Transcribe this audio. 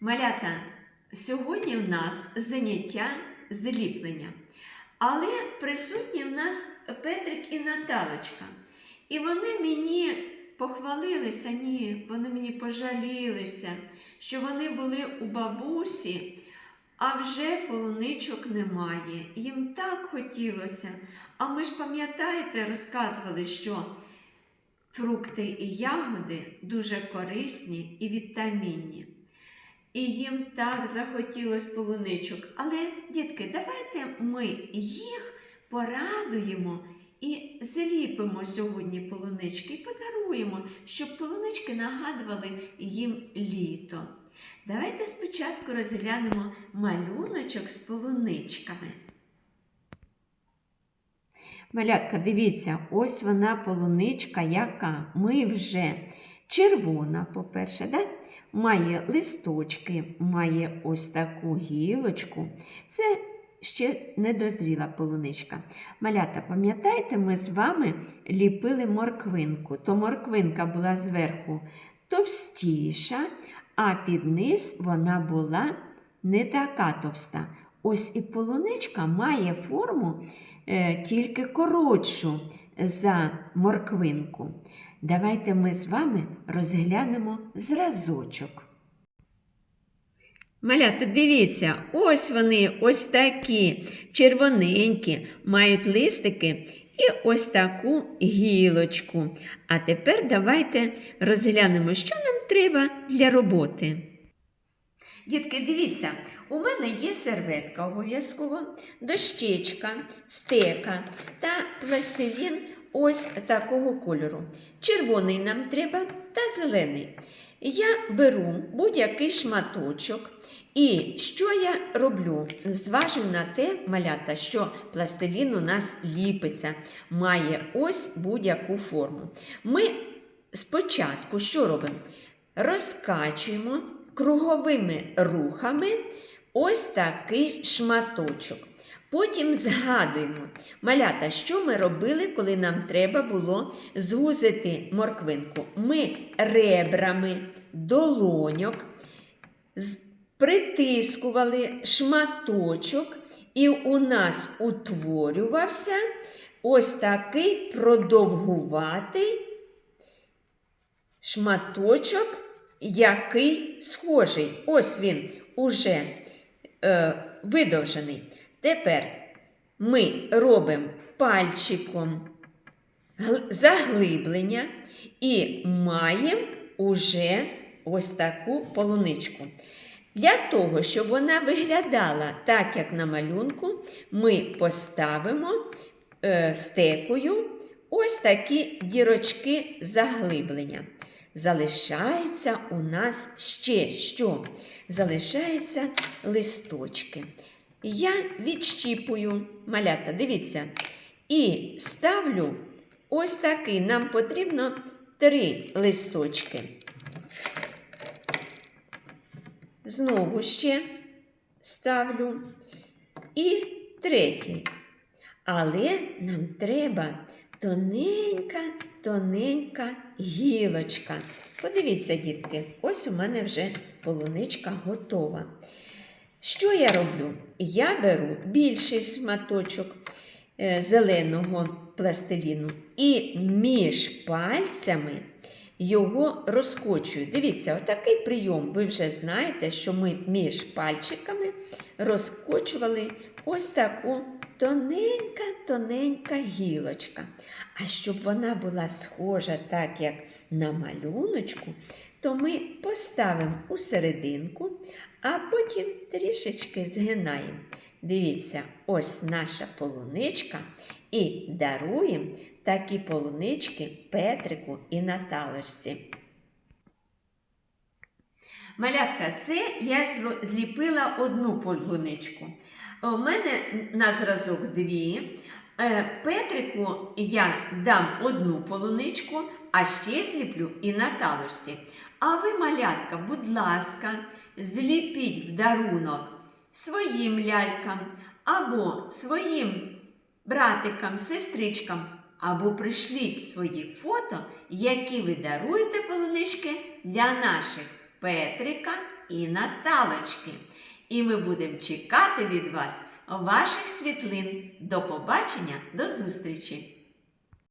Малята, сьогодні в нас заняття зліплення. Але присутні в нас Петрик і Наталочка. І вони мені похвалилися, ні, вони мені пожалілися, що вони були у бабусі, а вже полуничок немає. Їм так хотілося. А ми ж пам'ятаєте, розказували, що фрукти і ягоди дуже корисні і вітамінні. І їм так захотілось полуничок. Але, дітки, давайте ми їх порадуємо і зліпимо сьогодні полунички і подаруємо, щоб полунички нагадували їм літо. Давайте спочатку розглянемо малюночок з полуничками. Малятка, дивіться, ось вона полуничка, яка ми вже червона, по-перше, да? має листочки, має ось таку гілочку. Це ще недозріла полуничка. Малята, пам'ятаєте, ми з вами ліпили морквинку, то морквинка була зверху товстіша, а під низ вона була не така товста. Ось і полуничка має форму е, тільки коротшу за морквинку. Давайте ми з вами розглянемо зразочок. Малята, дивіться, ось вони ось такі червоненькі, мають листики і ось таку гілочку. А тепер давайте розглянемо, що нам треба для роботи. Дітки, дивіться, у мене є серветка обов'язково, дощечка, стека та пластилін ось такого кольору. Червоний нам треба та зелений. Я беру будь-який шматочок. І що я роблю? Зважу на те, малята, що пластилін у нас ліпиться, має ось будь-яку форму. Ми спочатку що робимо? Розкачуємо круговими рухами ось такий шматочок. Потім згадуємо, малята, що ми робили, коли нам треба було звузити морквинку. Ми ребрами долоньок притискували шматочок, і у нас утворювався ось такий продовгуватий шматочок, який схожий. Ось він уже е, видовжений. Тепер ми робимо пальчиком заглиблення і маємо уже ось таку полуничку. Для того, щоб вона виглядала так, як на малюнку, ми поставимо е, стекою ось такі дірочки заглиблення. Залишається у нас ще що? Залишаються листочки. Я відщіпую малята, дивіться, і ставлю ось такий. Нам потрібно три листочки. Знову ще ставлю і третій. Але нам треба тоненька, тоненька гілочка. Подивіться, дітки, ось у мене вже полуничка готова. Що я роблю? Я беру більший шматочок е, зеленого пластиліну і між пальцями його розкочую. Дивіться, отакий прийом. Ви вже знаєте, що ми між пальчиками розкочували ось таку тоненька-тоненька гілочка. А щоб вона була схожа, так як на малюночку, то ми поставимо у серединку, а потім трішечки згинаємо. Дивіться, ось наша полуничка. І даруємо такі полунички Петрику і Наталочці. Малятка, це я зліпила одну полуничку. У мене на зразок дві. Е, Петрику я дам одну полуничку, а ще зліплю і Наталочці. А ви, малятка, будь ласка, зліпіть в дарунок своїм лялькам або своїм братикам, сестричкам, або пришліть свої фото, які ви даруєте полунички для наших Петрика і Наталочки. І ми будемо чекати від вас ваших світлин. До побачення, до зустрічі!